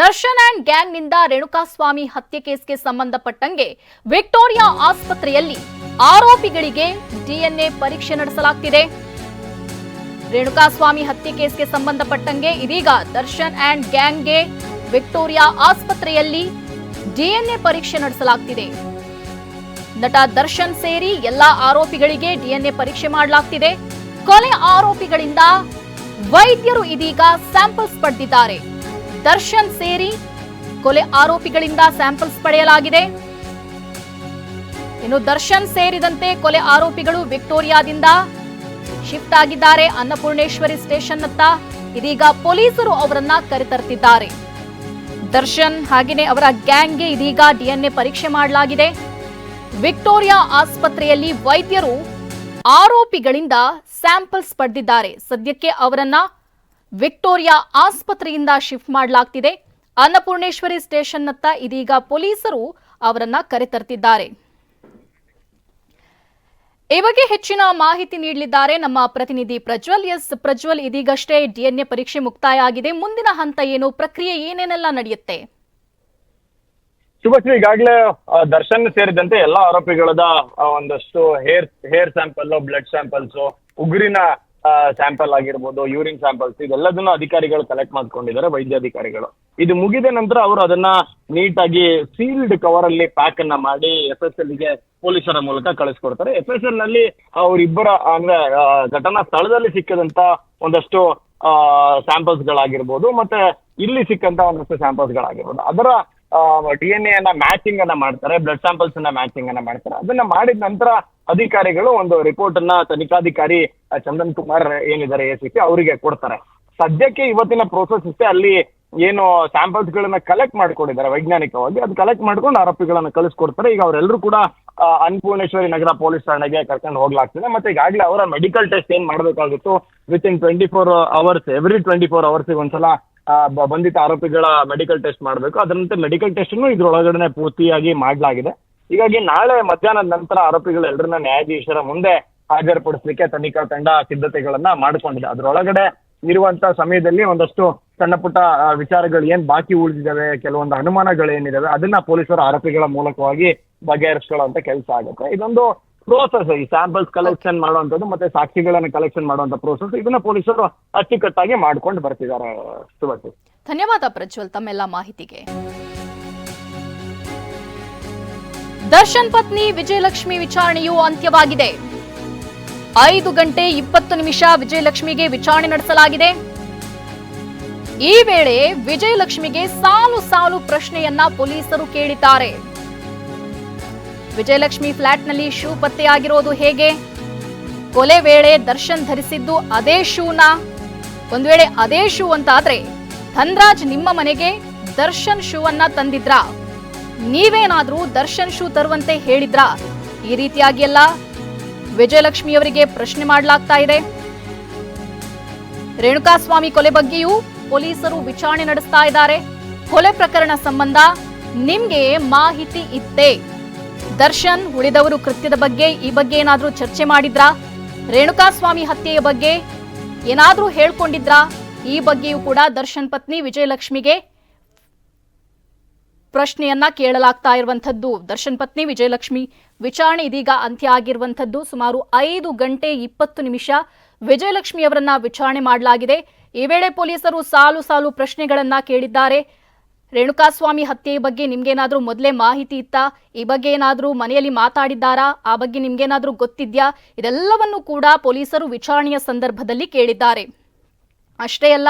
Darshan and ಗ್ಯಾಂಗ್ನಿಂದ Renukaswamy ಹತ್ಯೆ ಕೇಸ್ಗೆ ಸಂಬಂಧಪಟ್ಟಂಗೆ ವಿಕ್ಟೋರಿಯಾ ಆಸ್ಪತ್ರೆಯಲ್ಲಿ ಆರೋಪಿಗಳಿಗೆ ಡಿಎನ್ಎ ಪರೀಕ್ಷೆ ನಡೆಸಲಾಗ್ತಿದೆ. ರೇಣುಕಾಸ್ವಾಮಿ ಹತ್ಯೆ ಕೇಸ್ಗೆ ಸಂಬಂಧಪಟ್ಟಂಗೆ ಇದೀಗ ದರ್ಶನ್ ಅಂಡ್ ಗ್ಯಾಂಗ್ಗೆ ವಿಕ್ಟೋರಿಯಾ ಆಸ್ಪತ್ರೆಯಲ್ಲಿ ಡಿಎನ್ಎ ಪರೀಕ್ಷೆ ನಡೆಸಲಾಗ್ತಿದೆ. ನಟ ದರ್ಶನ್ ಸೇರಿ ಎಲ್ಲಾ ಆರೋಪಿಗಳಿಗೆ ಡಿಎನ್ಎ ಪರೀಕ್ಷೆ ಮಾಡಲಾಗ್ತಿದೆ. ಕೊಲೆ ಆರೋಪಿಗಳಿಂದ ವೈದ್ಯರು ಇದೀಗ ಸ್ಯಾಂಪಲ್ಸ್ ಪಡೆದಿದ್ದಾರೆ. ದರ್ಶನ್ ಸೇರಿ ಕೊಲೆ ಆರೋಪಿಗಳಿಂದ ಸ್ಯಾಂಪಲ್ಸ್ ಪಡೆಯಲಾಗಿದೆ. ಇನ್ನು ದರ್ಶನ್ ಸೇರಿದಂತೆ ಕೊಲೆ ಆರೋಪಿಗಳು ವಿಕ್ಟೋರಿಯಾದಿಂದ ಶಿಫ್ಟ್ ಆಗಿದ್ದಾರೆ. ಅನ್ನಪೂರ್ಣೇಶ್ವರಿ ಸ್ಟೇಷನ್ ಅತ್ತ ಇದೀಗ ಪೊಲೀಸರು ಅವರನ್ನ ಕರೆತರ್ತಿದ್ದಾರೆ. ದರ್ಶನ್ ಹಾಗೆಯೇ ಅವರ ಗ್ಯಾಂಗ್ಗೆ ಇದೀಗ ಡಿಎನ್ಎ ಪರೀಕ್ಷೆ ಮಾಡಲಾಗಿದೆ. ವಿಕ್ಟೋರಿಯಾ ಆಸ್ಪತ್ರೆಯಲ್ಲಿ ವೈದ್ಯರು ಆರೋಪಿಗಳಿಂದ ಸ್ಯಾಂಪಲ್ಸ್ ಪಡೆದಿದ್ದಾರೆ. ಸದ್ಯಕ್ಕೆ ಅವರನ್ನ ವಿಕ್ಟೋರಿಯಾ ಆಸ್ಪತ್ರೆಯಿಂದ ಶಿಫ್ಟ್ ಮಾಡಲಾಗ್ತಿದೆ. ಅನ್ನಪೂರ್ಣೇಶ್ವರಿ ಸ್ಟೇಷನ್ನತ್ತ ಇದೀಗ ಪೊಲೀಸರು ಅವರನ್ನ ಕರೆತರ್ತಿದ್ದಾರೆ. ಈ ಬಗ್ಗೆ ಹೆಚ್ಚಿನ ಮಾಹಿತಿ ನೀಡಲಿದ್ದಾರೆ. ನಮ್ಮ ಪ್ರತಿನಿಧಿ ಪ್ರಜ್ವಲ್. ಎಸ್ ಪ್ರಜ್ವಲ್, ಇದೀಗಷ್ಟೇ ಡಿಎನ್ಎ ಪರೀಕ್ಷೆ ಮುಕ್ತಾಯ ಆಗಿದೆ ಮುಂದಿನ ಹಂತ ಏನು? ಪ್ರಕ್ರಿಯೆ ಏನೇನೆಲ್ಲ ನಡೆಯುತ್ತೆ? ಶುಭಶ್ರೀ, ಈಗಾಗಲೇ ದರ್ಶನ್ ಸೇರಿದಂತೆ ಎಲ್ಲಾ ಆರೋಪಿಗಳದ ಒಂದಷ್ಟು hair hair sample blood samples, ಉಗುರಿನ sample ಆಗಿರ್ಬೋದು ಯೂರಿನ್ ಸ್ಯಾಂಪಲ್ಸ್ ಇದೆಲ್ಲದನ್ನ ಅಧಿಕಾರಿಗಳು ಕಲೆಕ್ಟ್ ಮಾಡ್ಕೊಂಡಿದ್ದಾರೆ ವೈದ್ಯಾಧಿಕಾರಿಗಳು. ಇದು ಮುಗಿದ ನಂತರ ಅವರು ಅದನ್ನ ನೀಟಾಗಿ ಸೀಲ್ಡ್ ಕವರ್ ಅಲ್ಲಿ ಪ್ಯಾಕ್ ಅನ್ನ ಮಾಡಿ ಎಫ್ ಎಸ್ ಎಲ್ಗೆ ಪೊಲೀಸರ ಮೂಲಕ ಕಳಿಸ್ಕೊಡ್ತಾರೆ. ಎಫ್ ಎಸ್ ಎಲ್ನಲ್ಲಿ ಅವರಿಬ್ಬರ ಅಂದ್ರೆ ಆ, ಘಟನಾ ಸ್ಥಳದಲ್ಲಿ ಸಿಕ್ಕದಂತ ಒಂದಷ್ಟು ಸ್ಯಾಂಪಲ್ಸ್ ಗಳಾಗಿರ್ಬೋದು ಮತ್ತೆ ಇಲ್ಲಿ ಸಿಕ್ಕಂತ ಒಂದಷ್ಟು ಸ್ಯಾಂಪಲ್ಸ್ ಗಳಾಗಿರ್ಬೋದು. ಅದರ ಡಿ ಎನ್ ಎ ಮ್ಯಾಚಿಂಗ್ ಅನ್ನ ಮಾಡ್ತಾರೆ ಬ್ಲಡ್ ಸ್ಯಾಂಪಲ್ಸ್ ಅನ್ನ ಮ್ಯಾಚಿಂಗ್ ಅನ್ನ ಮಾಡ್ತಾರೆ. ಅದನ್ನ ಮಾಡಿದ ನಂತರ ಅಧಿಕಾರಿಗಳು ಒಂದು ರಿಪೋರ್ಟ್ ಅನ್ನ ತನಿಖಾಧಿಕಾರಿ ಚಂದನ್ ಕುಮಾರ್ ಏನಿದ್ದಾರೆ ಎ ಸಿ ಅವರಿಗೆ ಕೊಡ್ತಾರೆ. ಸದ್ಯಕ್ಕೆ ಇವತ್ತಿನ ಪ್ರೋಸೆಸ್ ಇಷ್ಟೇ ಅಲ್ಲಿ ಏನು ಸ್ಯಾಂಪಲ್ಸ್ ಗಳನ್ನ ಕಲೆಕ್ಟ್ ಮಾಡ್ಕೊಂಡಿದ್ದಾರೆ ವೈಜ್ಞಾನಿಕವಾಗಿ. ಅದು ಕಲೆಕ್ಟ್ ಮಾಡ್ಕೊಂಡು ಆರೋಪಿಗಳನ್ನ ಕಳಿಸ್ಕೊಡ್ತಾರೆ. ಈಗ ಅವರೆಲ್ಲರೂ ಕೂಡ ಆ, ಅನ್ನಪೂರ್ಣೇಶ್ವರಿ ನಗರ ಪೊಲೀಸ್ ಠಾಣೆಗೆ ಕರ್ಕೊಂಡು ಹೋಗ್ಲಾಗ್ತದೆ. ಮತ್ತೆ ಈಗಾಗಲೇ ಅವರ ಮೆಡಿಕಲ್ ಟೆಸ್ಟ್ ಏನ್ ಮಾಡಬೇಕಾಗಿತ್ತು? Within twenty four hours every twenty four hours ಒಂದ್ಸಲ ಬಂಧಿತ ಆರೋಪಿಗಳ ಮೆಡಿಕಲ್ ಟೆಸ್ಟ್ ಮಾಡಬೇಕು. ಅದರಂತೆ ಮೆಡಿಕಲ್ ಟೆಸ್ಟ್ ಇದ್ರೊಳಗಡೆ ಪೂರ್ತಿಯಾಗಿ ಮಾಡಲಾಗಿದೆ. ಹೀಗಾಗಿ ನಾಳೆ ಮಧ್ಯಾಹ್ನದ ನಂತರ ಆರೋಪಿಗಳೆಲ್ಲರನ್ನ ನ್ಯಾಯಾಧೀಶರ ಮುಂದೆ ಹಾಜರುಪಡಿಸಲಿಕ್ಕೆ ತನಿಖಾ ತಂಡ ಸಿದ್ಧತೆಗಳನ್ನ ಮಾಡಿಕೊಂಡಿದೆ. ಅದರೊಳಗಡೆ ಇರುವಂತ ಸಮಯದಲ್ಲಿ ಒಂದಷ್ಟು ಸಣ್ಣ ಪುಟ್ಟ ವಿಚಾರಗಳು ಏನ್ ಬಾಕಿ ಉಳಿದಿದ್ದಾವೆ, ಕೆಲವೊಂದು ಅನುಮಾನಗಳು ಏನಿದಾವೆ ಅದನ್ನ ಪೊಲೀಸರು ಆರೋಪಿಗಳ ಮೂಲಕವಾಗಿ ಬಗೆಹರಿಸ್ಕೊಳ್ಳುವಂತ ಕೆಲಸ ಆಗುತ್ತೆ. ಇದೊಂದು ಪ್ರೋಸೆಸ್ ಈ ಸ್ಯಾಂಪಲ್ಸ್ ಕಲೆಕ್ಷನ್ ಮಾಡುವಂಥದ್ದು ಮತ್ತೆ ಸಾಕ್ಷಿಗಳನ್ನ ಕಲೆಕ್ಷನ್ ಮಾಡುವಂತ ಪ್ರೋಸೆಸ್ ಇದನ್ನ ಪೊಲೀಸರು ಅಚ್ಚುಕಟ್ಟಾಗಿ ಮಾಡ್ಕೊಂಡು ಬರ್ತಿದ್ದಾರೆ. ಧನ್ಯವಾದ ಪ್ರಜ್ವಲ್ ತಮ್ಮೆಲ್ಲ ಮಾಹಿತಿಗೆ. ದರ್ಶನ್ ಪತ್ನಿ ವಿಜಯಲಕ್ಷ್ಮಿ ವಿಚಾರಣೆಯು ಅಂತ್ಯವಾಗಿದೆ. ಐದು ಗಂಟೆ ಇಪ್ಪತ್ತು ನಿಮಿಷ ವಿಜಯಲಕ್ಷ್ಮಿಗೆ ವಿಚಾರಣೆ ನಡೆಸಲಾಗಿದೆ. ಈ ವೇಳೆ ವಿಜಯಲಕ್ಷ್ಮಿಗೆ ಸಾಲು ಸಾಲು ಪ್ರಶ್ನೆಯನ್ನ ಪೊಲೀಸರು ಕೇಳಿದ್ದಾರೆ. ವಿಜಯಲಕ್ಷ್ಮಿ ಫ್ಲಾಟ್ನಲ್ಲಿ ಶೂ ಪತ್ತೆಯಾಗಿರೋದು ಹೇಗೆ? ಕೊಲೆ ವೇಳೆ ದರ್ಶನ್ ಧರಿಸಿದ್ದು ಅದೇ ಶೂನ? ಒಂದು ವೇಳೆ ಅದೇ ಶೂ ಅಂತಾದ್ರೆ ಧನ್ರಾಜ್ ನಿಮ್ಮ ಮನೆಗೆ ದರ್ಶನ್ ಶೂವನ್ನ ತಂದಿದ್ರಾ? ನೀವೇನಾದ್ರೂ ದರ್ಶನ್ ಶೂ ತರುವಂತೆ ಹೇಳಿದ್ರಾ? ಈ ರೀತಿಯಾಗಿ ಎಲ್ಲ ವಿಜಯಲಕ್ಷ್ಮಿ ಅವರಿಗೆ ಪ್ರಶ್ನೆ ಮಾಡಲಾಗ್ತಾ ಇದೆ. ರೇಣುಕಾಸ್ವಾಮಿ ಕೊಲೆ ಬಗ್ಗೆಯೂ ಪೊಲೀಸರು ವಿಚಾರಣೆ ನಡೆಸ್ತಾ ಇದ್ದಾರೆ. ಕೊಲೆ ಪ್ರಕರಣ ಸಂಬಂಧ ನಿಮ್ಗೆ ಮಾಹಿತಿ ಇತ್ತೇ. ದರ್ಶನ್ ಉಳಿದವರು ಕೃತ್ಯದ ಬಗ್ಗೆ, ಈ ಬಗ್ಗೆ ಏನಾದ್ರೂ ಚರ್ಚೆ ಮಾಡಿದ್ರಾ? ರೇಣುಕಾಸ್ವಾಮಿ ಹತ್ಯೆಯ ಬಗ್ಗೆ ಏನಾದ್ರೂ ಹೇಳ್ಕೊಂಡಿದ್ರಾ? ಈ ಬಗ್ಗೆಯೂ ಕೂಡ ದರ್ಶನ್ ಪತ್ನಿ ವಿಜಯಲಕ್ಷ್ಮಿಗೆ ಪ್ರಶ್ನೆಯನ್ನ ಕೇಳಲಾಗ್ತಾ ಇರುವಂತದ್ದು ದರ್ಶನ್ ಪತ್ನಿ ವಿಜಯಲಕ್ಷ್ಮಿ ವಿಚಾರಣೆ ಇದೀಗ ಅಂತ್ಯ ಆಗಿರುವಂತದ್ದು ಸುಮಾರು ಐದು ಗಂಟೆ ಇಪ್ಪತ್ತು ನಿಮಿಷ ವಿಜಯಲಕ್ಷ್ಮಿ ಅವರನ್ನ ವಿಚಾರಣೆ ಮಾಡಲಾಗಿದೆ. ಈ ವೇಳೆ ಪೊಲೀಸರು ಸಾಲು ಸಾಲು ಪ್ರಶ್ನೆಗಳನ್ನ ಕೇಳಿದ್ದಾರೆ. ರೇಣುಕಾಸ್ವಾಮಿ ಹತ್ಯೆ ಬಗ್ಗೆ ನಿಮ್ಗೇನಾದ್ರೂ ಮೊದಲೇ ಮಾಹಿತಿ ಇತ್ತಾ? ಈ ಬಗ್ಗೆ ಏನಾದ್ರೂ ಮನೆಯಲ್ಲಿ ಮಾತಾಡಿದ್ದಾರಾ? ಆ ಬಗ್ಗೆ ನಿಮ್ಗೇನಾದ್ರೂ ಗೊತ್ತಿದ್ಯಾ? ಇದೆಲ್ಲವನ್ನೂ ಕೂಡ ಪೊಲೀಸರು ವಿಚಾರಣೆಯ ಸಂದರ್ಭದಲ್ಲಿ ಕೇಳಿದ್ದಾರೆ. ಅಷ್ಟೇ ಅಲ್ಲ,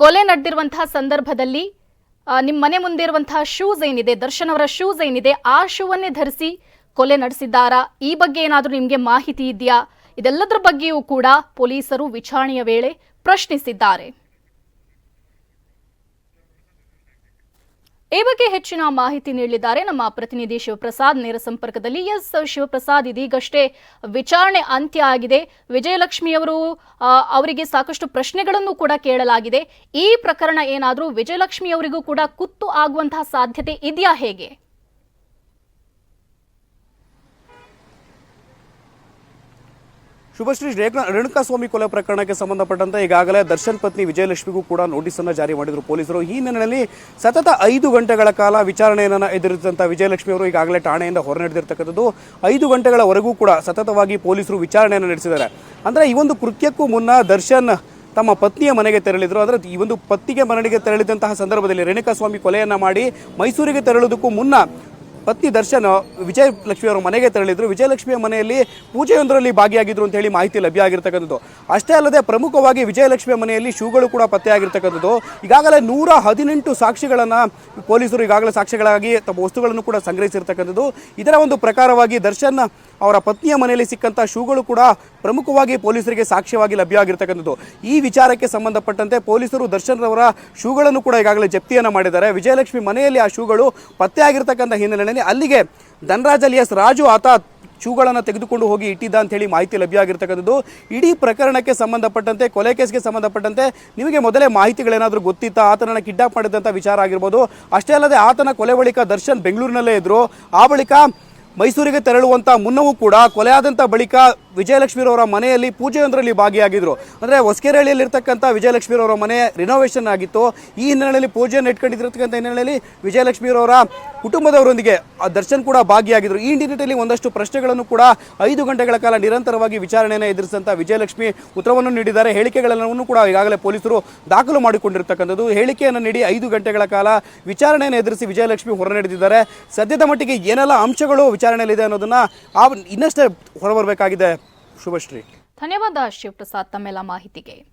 ಕೊಲೆ ನಡೆದಿರುವಂತಹ ಸಂದರ್ಭದಲ್ಲಿ ನಿಮ್ಮ ಮನೆ ಮುಂದೆ ಇರುವಂತಹ ಶೂಸ್ ಏನಿದೆ, ದರ್ಶನ್ ಅವರ ಶೂಸ್ ಏನಿದೆ, ಆ ಶೂವನ್ನೇ ಧರಿಸಿ ಕೊಲೆ ನಡೆಸಿದ್ದಾರಾ? ಈ ಬಗ್ಗೆ ಏನಾದರೂ ನಿಮಗೆ ಮಾಹಿತಿ ಇದೆಯಾ? ಇದೆಲ್ಲದರ ಬಗ್ಗೆಯೂ ಕೂಡ ಪೊಲೀಸರು ವಿಚಾರಣೆಯ ವೇಳೆ ಪ್ರಶ್ನಿಸಿದ್ದಾರೆ. ಈ ಬಗ್ಗೆ ಹೆಚ್ಚಿನ ಮಾಹಿತಿ ನೀಡಲಿದ್ದಾರೆ ನಮ್ಮ ಪ್ರತಿನಿಧಿ ಶಿವಪ್ರಸಾದ್. ನೇರ ಸಂಪರ್ಕದಲ್ಲಿ ಎಸ್ ಶಿವಪ್ರಸಾದ್ ಇದೀಗಷ್ಟೇ ವಿಚಾರಣೆ ಅಂತ್ಯ ಆಗಿದೆ. ವಿಜಯಲಕ್ಷ್ಮಿ ಅವರು ಅವರಿಗೆ ಸಾಕಷ್ಟು ಪ್ರಶ್ನೆಗಳನ್ನು ಕೂಡ ಕೇಳಲಾಗಿದೆ. ಈ ಪ್ರಕರಣ ಏನಾದರೂ ವಿಜಯಲಕ್ಷ್ಮಿ ಅವರಿಗೂ ಕೂಡ ಕುತ್ತು ಆಗುವಂತಹ ಸಾಧ್ಯತೆ ಇದೆಯಾ ಹೇಗೆ? ಶುಭಶ್ರೀ ರೇಣುಕಾ ಸ್ವಾಮಿ ಕೊಲೆ ಪ್ರಕರಣಕ್ಕೆ ಸಂಬಂಧಪಟ್ಟಂತೆ ಈಗಾಗಲೇ ದರ್ಶನ್ ಪತ್ನಿ ವಿಜಯಲಕ್ಷ್ಮಿಗೂ ಕೂಡ ನೋಟಿಸ್ ಅನ್ನು ಜಾರಿ ಮಾಡಿದ್ರು ಪೊಲೀಸರು. ಈ ಹಿನ್ನೆಲೆಯಲ್ಲಿ ಸತತ ಐದು ಗಂಟೆಗಳ ಕಾಲ ವಿಚಾರಣೆಯನ್ನು ಎದುರಿಸಿದಂಥ ವಿಜಯಲಕ್ಷ್ಮಿ ಅವರು ಈಗಾಗಲೇ ಠಾಣೆಯಿಂದ ಹೊರ ನಡೆದಿರ್ತಕ್ಕಂಥದ್ದು. ಐದು ಗಂಟೆಗಳವರೆಗೂ ಕೂಡ ಸತತವಾಗಿ ಪೊಲೀಸರು ವಿಚಾರಣೆಯನ್ನು ನಡೆಸಿದ್ದಾರೆ. ಅಂದರೆ ಈ ಒಂದು ಕೃತ್ಯಕ್ಕೂ ಮುನ್ನ ದರ್ಶನ್ ತಮ್ಮ ಪತ್ನಿಯ ಮನೆಗೆ ತೆರಳಿದ್ರು. ಅಂದರೆ ಈ ಒಂದು ಪತ್ನಿಗೆ ಮನೆಗೆ ತೆರಳಿದಂತಹ ಸಂದರ್ಭದಲ್ಲಿ ರೇಣುಕಾಸ್ವಾಮಿ ಕೊಲೆಯನ್ನು ಮಾಡಿ ಮೈಸೂರಿಗೆ ತೆರಳುವುದಕ್ಕೂ ಮುನ್ನ ಪತ್ನಿ ದರ್ಶನ್ ವಿಜಯಲಕ್ಷ್ಮಿ ಅವರ ಮನೆಗೆ ತೆರಳಿದ್ರು. ವಿಜಯಲಕ್ಷ್ಮಿಯ ಮನೆಯಲ್ಲಿ ಪೂಜೆಯೊಂದರಲ್ಲಿ ಭಾಗಿಯಾಗಿದ್ರು ಅಂತ ಹೇಳಿ ಮಾಹಿತಿ ಲಭ್ಯ ಆಗಿರ್ತಕ್ಕಂಥದ್ದು. ಅಷ್ಟೇ ಅಲ್ಲದೆ ಪ್ರಮುಖವಾಗಿ ವಿಜಯಲಕ್ಷ್ಮಿಯ ಮನೆಯಲ್ಲಿ ಶೂಗಳು ಕೂಡ ಪತ್ತೆಯಾಗಿರ್ತಕ್ಕಂಥದ್ದು. ಈಗಾಗಲೇ ನೂರ ಹದಿನೆಂಟು ಸಾಕ್ಷಿಗಳನ್ನು ಪೊಲೀಸರು ಈಗಾಗಲೇ ಸಾಕ್ಷಿಗಳಾಗಿ ತಮ್ಮ ವಸ್ತುಗಳನ್ನು ಕೂಡ ಸಂಗ್ರಹಿಸಿರ್ತಕ್ಕಂಥದ್ದು. ಇದರ ಒಂದು ಪ್ರಕಾರವಾಗಿ ದರ್ಶನ್ ಅವರ ಪತ್ನಿಯ ಮನೆಯಲ್ಲಿ ಸಿಕ್ಕಂಥ ಶೂಗಳು ಕೂಡ ಪ್ರಮುಖವಾಗಿ ಪೊಲೀಸರಿಗೆ ಸಾಕ್ಷ್ಯವಾಗಿ ಲಭ್ಯ ಆಗಿರ್ತಕ್ಕಂಥದ್ದು ಈ ವಿಚಾರಕ್ಕೆ ಸಂಬಂಧಪಟ್ಟಂತೆ ಪೊಲೀಸರು ದರ್ಶನ್ ರವರ ಶೂಗಳನ್ನು ಕೂಡ ಈಗಾಗಲೇ ಜಪ್ತಿಯನ್ನು ಮಾಡಿದ್ದಾರೆ. ವಿಜಯಲಕ್ಷ್ಮಿ ಮನೆಯಲ್ಲಿ ಆ ಶೂಗಳು ಪತ್ತೆಯಾಗಿರ್ತಕ್ಕಂಥ ಹಿನ್ನೆಲೆಯಲ್ಲಿ ಅಲ್ಲಿಗೆ ಧನರಾಜ್ ಎಸ್ ರಾಜು ಆತ ಶೂಗಳನ್ನು ತೆಗೆದುಕೊಂಡು ಹೋಗಿ ಇಟ್ಟಿದ್ದ ಅಂತ ಹೇಳಿ ಮಾಹಿತಿ ಲಭ್ಯ ಆಗಿರ್ತಕ್ಕಂಥದ್ದು ಇಡೀ ಪ್ರಕರಣಕ್ಕೆ ಸಂಬಂಧಪಟ್ಟಂತೆ, ಕೊಲೆ ಕೇಸ್ಗೆ ಸಂಬಂಧಪಟ್ಟಂತೆ ನಿಮಗೆ ಮೊದಲೇ ಮಾಹಿತಿಗಳೇನಾದರೂ ಗೊತ್ತಿತ್ತಾ? ಆತನನ್ನು ಕಿಡ್ನಾಪ್ ಮಾಡಿದಂಥ ವಿಚಾರ ಆಗಿರ್ಬೋದು. ಅಷ್ಟೇ ಅಲ್ಲದೆ ಆತನ ಕೊಲೆ ಬಳಿಕ ದರ್ಶನ್ ಬೆಂಗಳೂರಿನಲ್ಲೇ ಇದ್ದರು ಆ ಬಳಿಕ ಮೈಸೂರಿಗೆ ತೆರಳುವಂಥ ಮುನ್ನವೂ ಕೂಡ ಕೊಲೆಯಾದಂತ ಬಳಿಕ ವಿಜಯಲಕ್ಷ್ಮಿರವರ ಮನೆಯಲ್ಲಿ ಪೂಜೆಯೊಂದರಲ್ಲಿ ಭಾಗಿಯಾಗಿದ್ರು. ಅಂದರೆ ಹೊಸಕೆರೆಹಳ್ಳಿಯಲ್ಲಿರ್ತಕ್ಕಂಥ ವಿಜಯಲಕ್ಷ್ಮಿರವರ ಮನೆ ರಿನೋವೇಷನ್ ಆಗಿತ್ತು. ಈ ಹಿನ್ನೆಲೆಯಲ್ಲಿ ಪೂಜೆಯನ್ನು ಇಟ್ಕೊಂಡಿರ್ತಕ್ಕಂಥ ಹಿನ್ನೆಲೆಯಲ್ಲಿ ವಿಜಯಲಕ್ಷ್ಮಿರವರ ಕುಟುಂಬದವರೊಂದಿಗೆ ಆ ದರ್ಶನ್ ಕೂಡ ಭಾಗಿಯಾಗಿದ್ರು. ಈ ನಿಟ್ಟಿನಲ್ಲಿ ಒಂದಷ್ಟು ಪ್ರಶ್ನೆಗಳನ್ನು ಕೂಡ ಐದು ಗಂಟೆಗಳ ಕಾಲ ನಿರಂತರವಾಗಿ ವಿಚಾರಣೆಯನ್ನು ಎದುರಿಸಿದಂಥ ವಿಜಯಲಕ್ಷ್ಮಿ ಉತ್ತರವನ್ನು ನೀಡಿದ್ದಾರೆ. ಹೇಳಿಕೆಗಳನ್ನು ಕೂಡ ಈಗಾಗಲೇ ಪೊಲೀಸರು ದಾಖಲು ಮಾಡಿಕೊಂಡಿರ್ತಕ್ಕಂಥದ್ದು. ಹೇಳಿಕೆಯನ್ನು ನೀಡಿ ಐದು ಗಂಟೆಗಳ ಕಾಲ ವಿಚಾರಣೆಯನ್ನು ಎದುರಿಸಿ ವಿಜಯಲಕ್ಷ್ಮಿ ಹೊರ ನಡೆದಿದ್ದಾರೆ. ಸದ್ಯದ ಮಟ್ಟಿಗೆ ಏನೆಲ್ಲ ಅಂಶಗಳು ವಿಚಾರಣೆಯಲ್ಲಿದೆ ಅನ್ನೋದನ್ನು ಆ ಇನ್ನಷ್ಟೇ ಹೊರಬರಬೇಕಾಗಿದೆ. ಶುಭಶ್ರೀ. ಧನ್ಯವಾದ ಶಿವಪ್ರಸಾದ್ ತಮ್ಮೆಲ್ಲ ಮಾಹಿತಿಗೆ.